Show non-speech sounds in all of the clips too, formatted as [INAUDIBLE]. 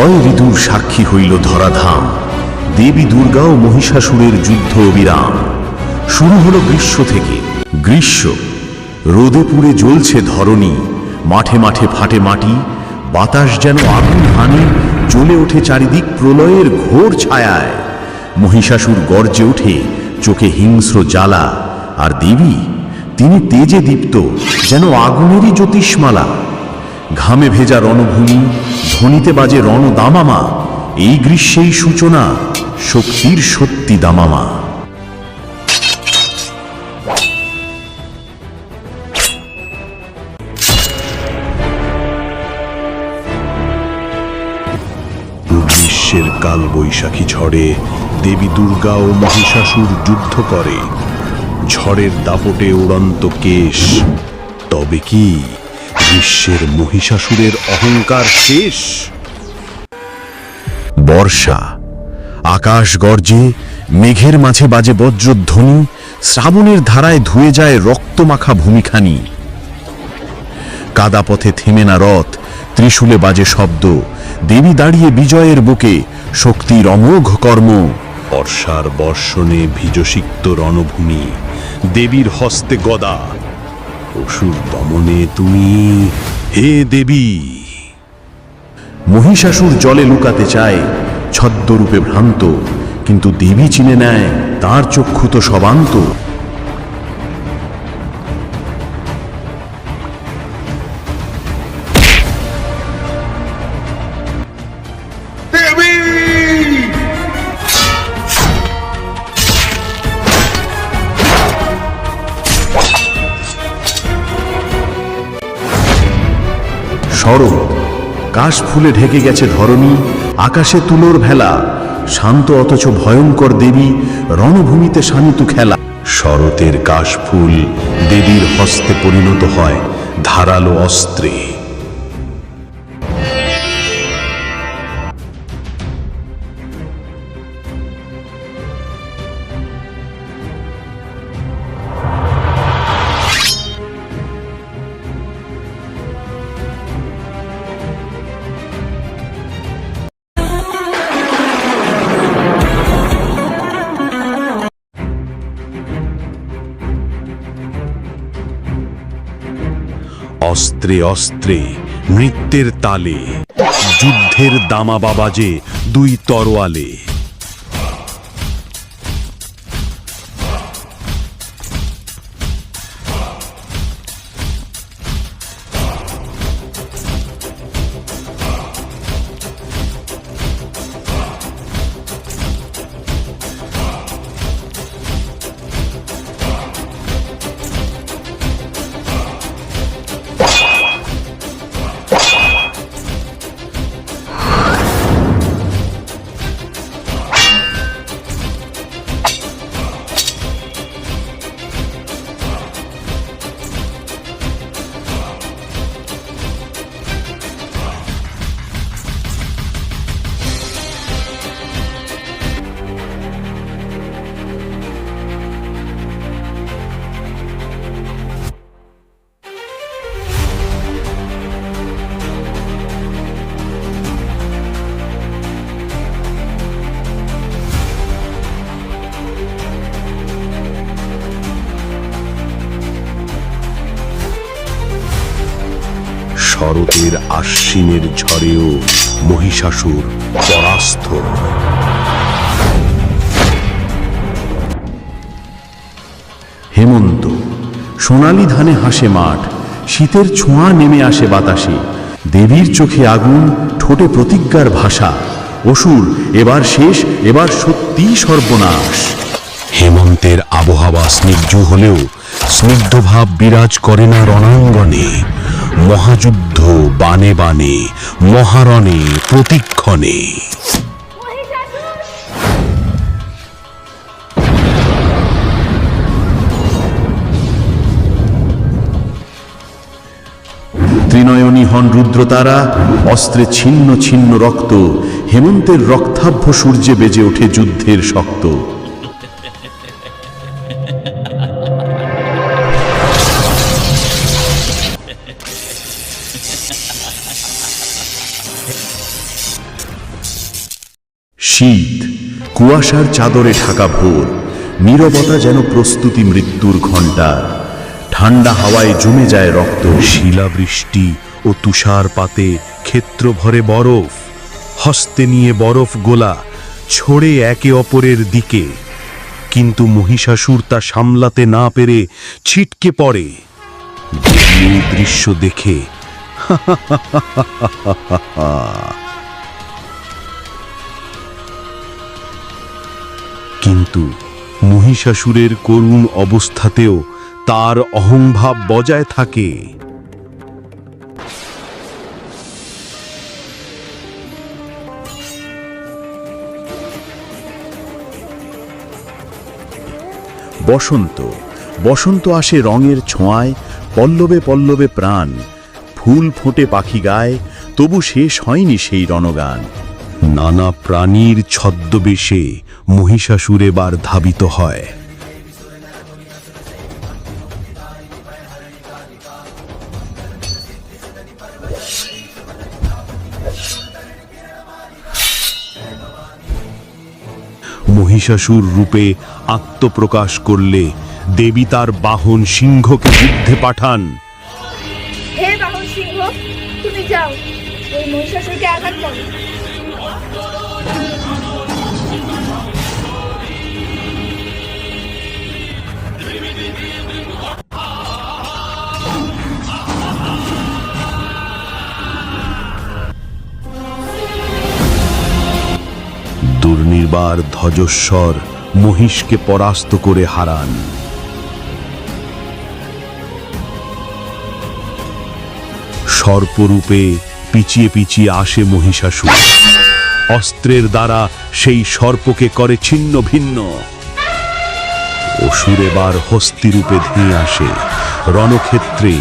ছয় ঋতুর সাক্ষী হইল ধরাধাম। দেবী দুর্গা ও মহিষাসুরের যুদ্ধ অবিরাম। শুরু হলো গ্রীষ্ম থেকে। গ্রীষ্ম। রোদে পুড়ে জ্বলছে ধরণী। মাঠে মাঠে ফাটে মাটি। বাতাস যেন আগুন হানি, জ্বলে ওঠে চারিদিক প্রলয়ের ঘোর ছায়ায়। মহিষাসুর গর্জে ওঠে, চোখে হিংস্র জ্বালা। আর দেবী, তিনি তেজে দীপ্ত, যেন আগুনেরই জ্যোতিষমালা। ঘামে ভেজা রণভূমি ধ্বনিতে বাজে রণ দামামা এই গ্রীষ্মেই সূচনা, শক্তির সত্যি দামামা। গ্রীষ্মের কাল বৈশাখী ঝড়ে দেবী দুর্গা ও মহিষাসুর যুদ্ধ করে। ঝড়ের দাপটে উড়ন্ত কেশ, তবে কি গ্রীষ্মের মহিষাসুরের অহংকার শেষ। বর্ষা, আকাশ গর্জে, মেঘের মাঝে বাজে বজ্রধ্বনি, শ্রাবণের ধারায় ধুয়ে যায় রক্তমাখা ভূমিখানি। কাদা পথে থেমে না রথ, ত্রিশূলে বাজে শব্দ, দেবী দাঁড়িয়ে বিজয়ের বুকে, শক্তির অমোঘ কর্ম। বর্ষার বর্ষণে ভিজসিক্ত রণভূমি, দেবীর হস্তে গদা অসুর দমনে তুমি হে দেবী। মহিষাসুর জলে লুকাতে চায়, ছদ্মরূপে ভ্রান্ত, কিন্তু দেবী চিনে নেয়, তার চক্ষু তো সবান্ত। শরৎ কাশ ফুলে ঢেকে গেছে ধরণী, আকাশে তুলোর ভেলা, শান্ত অথচ ভয়ঙ্কর দেবী রণভূমিতে শানিত খেলা। শরতের কাশফুল দেবীর হস্তে পরিণত হয় ধারালো অস্ত্রে। অস্ত্রে অস্ত্রে নৃত্যের তালে যুদ্ধের দামা বাবাজে দুই তরোয়ালে। শরতের আশ্বিনের ঝড়েও মহিষাসুর পরাস্ত। হেমন্ত, সোনালি ধানে হাসে মাঠ, শীতের ছোঁয়া নেমে আসে বাতাসে। দেবীর চোখে আগুন, ঠোঁটে প্রতিজ্ঞার ভাষা। অসুর, এবার শেষ, এবার সত্যি সর্বনাশ। হেমন্তের আবহাওয়া স্নিগ্ধ হলেও স্নিগ্ধভাব বিরাজ করে না রণাঙ্গনে। মহাযুদ্ধ বানে বানে, মহারণে প্রতিক্ষণে। ত্রিনয়নী হন রুদ্রতারা, অস্ত্রে ছিন্ন ছিন্ন রক্ত, হেমন্তের রক্তাভ্য সূর্যে বেজে ওঠে যুদ্ধের শক্ত। শীত, কুয়াশার চাদরে ঢাকা ভোর, নীরবতা যেন প্রস্তুতি মৃত্যুর ঘণ্টার ঠান্ডা হাওয়ায় জমে যায় রক্ত। শিলাবৃষ্টি ও তুষারপাতে ক্ষেত্র ভরে বরফ। হস্তে নিয়ে বরফ গোলা, ছড়ে একে অপরের দিকে। কিন্তু মহিষাসুর তা সামলাতে না পেরে ছিটকে পড়ে। দৃশ্য দেখে। [LAUGHS] কিন্তু মহিষাসুরের করুণ অবস্থাতেও তার অহংভাব বজায় থাকে। বসন্ত বসন্ত আসে রঙের ছোঁয়ায়, পল্লবে পল্লবে প্রাণ, ফুল ফোটে পাখি গায়, তবু শেষ হয়নি সেই রণগান। নানা প্রাণীর ছদ্মবেশে মহিষাসুর এবার ধাবিত হয়। মহিষাসুর রূপে আত্মপ্রকাশ করলে দেবী তার বাহন সিংহকে যুদ্ধে পাঠান। হে বাহন সিংহ, তুমি যাও। ওই মহিষাসুরকে আঘাত করো। দুর্নির্বার ধ্বজস্বর মহিষকে পরাস্ত করে হারান। সর্পরূপে পিছিয়ে পিছিয়ে আসে মহিষাসুর। অস্ত্রের দ্বারা সেই সর্পকে করে ছিন্ন ভিন্ন। অসুর এবার হস্তিরূপে ধেয়ে আসে। রণক্ষেত্রে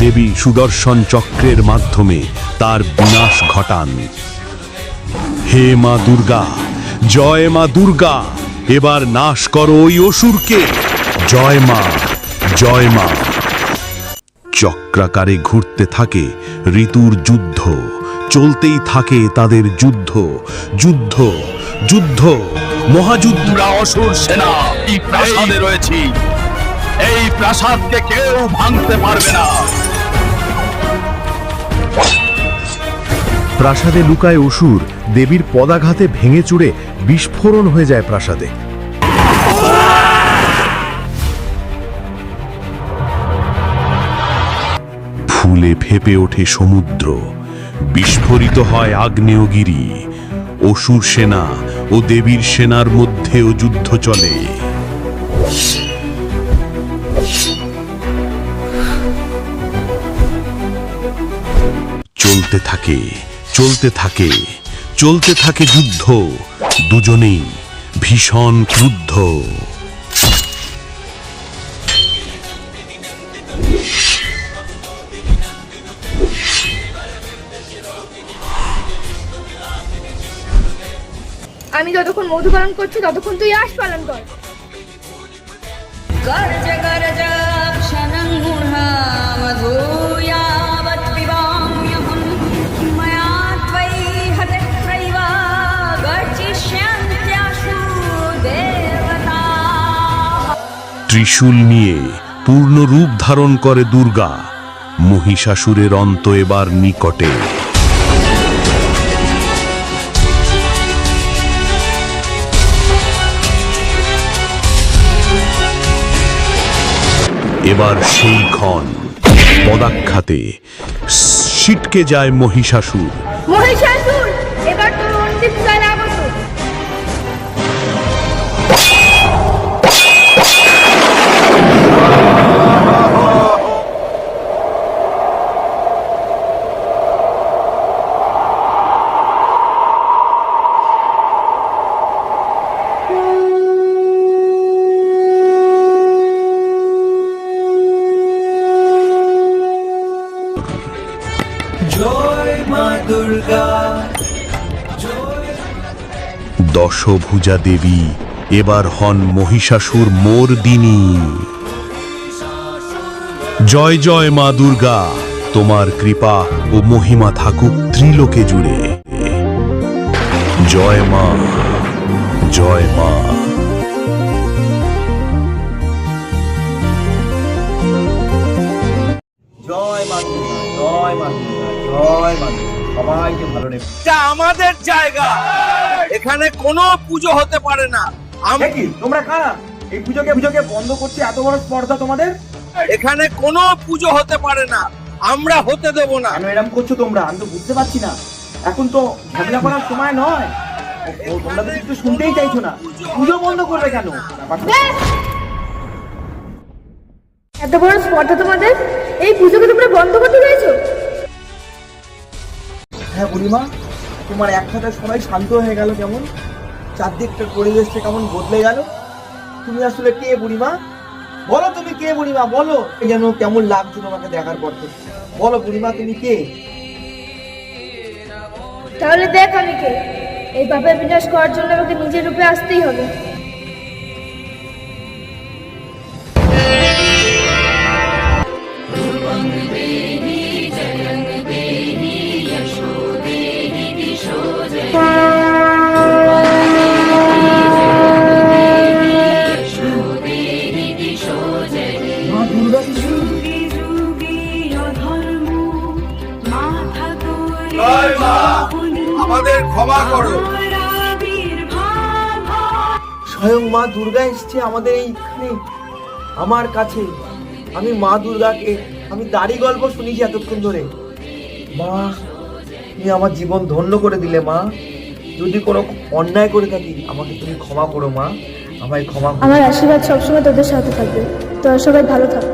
দেবী সুদর্শন চক্রের মাধ্যমে তার বিনাশ ঘটান। হে মা দুর্গা, জয় মা দুর্গা, এবার নাশ করো ওই অসুরকে। জয় মা জয় মা। চক্রাকারে ঘুরতে থাকে ঋতুর যুদ্ধ। চলতেই থাকে তাদের যুদ্ধ যুদ্ধ যুদ্ধ। মহাযুদ্ধ অসুর সেনা, এই প্রাসাদে রয়েছি। এই প্রাসাদকে কেউ ভাঙতে পারবে না। প্রাসাদে লুকায় অসুর, দেবীর পদাঘাতে ভেঙে চুড়ে বিস্ফোরণ হয়ে যায় প্রাসাদে। ফুলে ফেপে ওঠে সমুদ্র। বিস্ফোরিত হয় আগ্নেয়গিরি অসুর সেনা ও দেবীর সেনার মধ্যেও যুদ্ধ চলে। চলতে থাকে চলতে থাকে চলতে থাকে যুদ্ধ, দুজনেই ভীষণ ক্রুদ্ধ। যতক্ষণ মধু পালন করছ ততক্ষণ তুই আস পালন কর। গরজ ত্রিশূল নিয়ে পূর্ণ রূপ ধারণ করে দুর্গা। মহিষাসুরের অন্ত এবার নিকটে। এবার সেই ক্ষণ। পদাক্ষাতে ছিটকে যায় মহিষাসুর। মহিষাসুর! দশভুজা দেবী এবার হন মহিষাসুর মোরদিনী জয় জয় মা দুর্গা তোমার কৃপা ও মহিমা থাকুক ত্রিলোকে জুড়ে। জয় মা জয় মা। জয় মা জয় মা জয় মা সবাইকে ভালো রেখো। আমাদের জায়গা। এখানে কোনো পুজো হতে পারে না। আম- কি? তোমরা কারা? এই পুজোকে পুজোকে বন্ধ করছে এত বড় স্পর্ধা তোমাদের? এখানে কোনো পুজো হতে পারে না। আমরা হতে দেব না। কেন এরকম করছ তোমরা? আমি তো বুঝতে পারছি না। এখন তো ঝামেলা করার সময় নয়। ও তোমরা তো কিছু শুনতেই চাইছো না। পুজো বন্ধ করবে কেন? এত বড় স্পর্ধা তোমাদের? এই পুজোকে তোমরা বন্ধ করতে চাইছো? হ্যাঁ বুড়িমা। তোমার একসাথে সবাই শান্ত হয়ে গেল কেমন? চারদিকটার পরিবেশটা কেমন বদলে গেল? তুমি আসলে কে বুড়িমা? বলো তুমি কে বুড়িমা? বলো। যেন কেমন লাগছে তোমাকে দেখার পর থেকে। বলো বুড়িমা, তুমি কে? তাহলে দেখ আমি কে। এই বাপের বিনাশ করার জন্য আমাকে নিজের রূপে আসতেই হবে। ক্ষমা করো। স্বয়ং মা দুর্গা এসছে আমাদের এইখানে আমার কাছে। আমি মা দুর্গাকে আমি দাড়ি গল্প শুনেছি এতক্ষণ ধরে। মা তুমি আমার জীবন ধন্য করে দিলে মা। যদি কোনো অন্যায় করে থাকি আমাকে তুমি ক্ষমা করো মা। আমায় ক্ষমা করো। আমার আশীর্বাদ সবসময় তোদের সাথে থাকবে। তোরা সবাই ভালো থাক।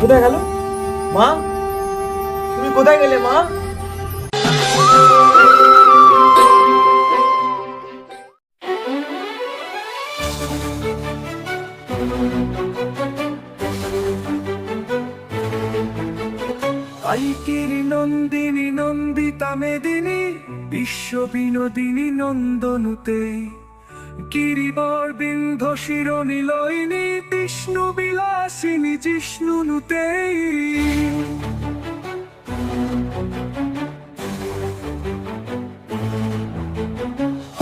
কোথায় গেল? মা? তুমি কোথায় গেলে, মা? কাইকিরি নন্দিনী নন্দিতা মেদিনী, বিশ্ব বিনোদিনী নন্দনুতে। গিরিবর বিন্ধ শিরোনি লইনি বিষ্ণু বিলাসিনী জিষ্ণুনুতে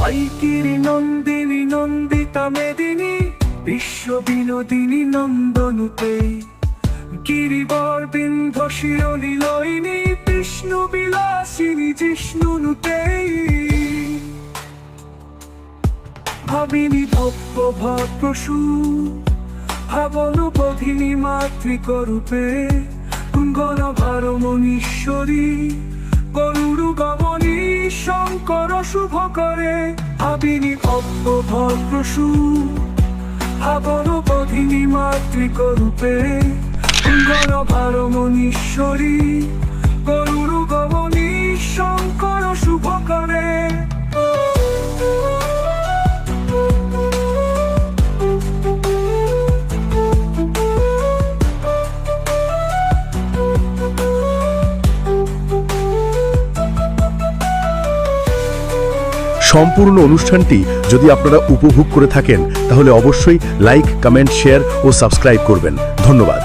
আইকিরি নন্দিনী, নন্দিতা মেদিনী, বিশ্ব বিনোদিনী নন্দনুতে গিরিবর বিন্ধ শিরোনি লইনি, বিষ্ণু বিলাসিনী জিষ্ণুনুতেই ভাবিনি ভব্য ভদ্রসু ভাবনুবোধিনী মাতৃকরূপে গণ ভারমণীশ্বরী গরুরু গমনী শঙ্কর শুভ করে ভাবিনি ভব্য ভদ্রসু মাতৃক রূপে গণ ভারমণীশ্বরী। গরুর গমনী শঙ্কর শুভ করে সম্পূর্ণ অনুষ্ঠানটি যদি আপনারা উপভোগ করে থাকেন, তাহলে অবশ্যই লাইক, কমেন্ট, শেয়ার ও সাবস্ক্রাইব করবেন। ধন্যবাদ।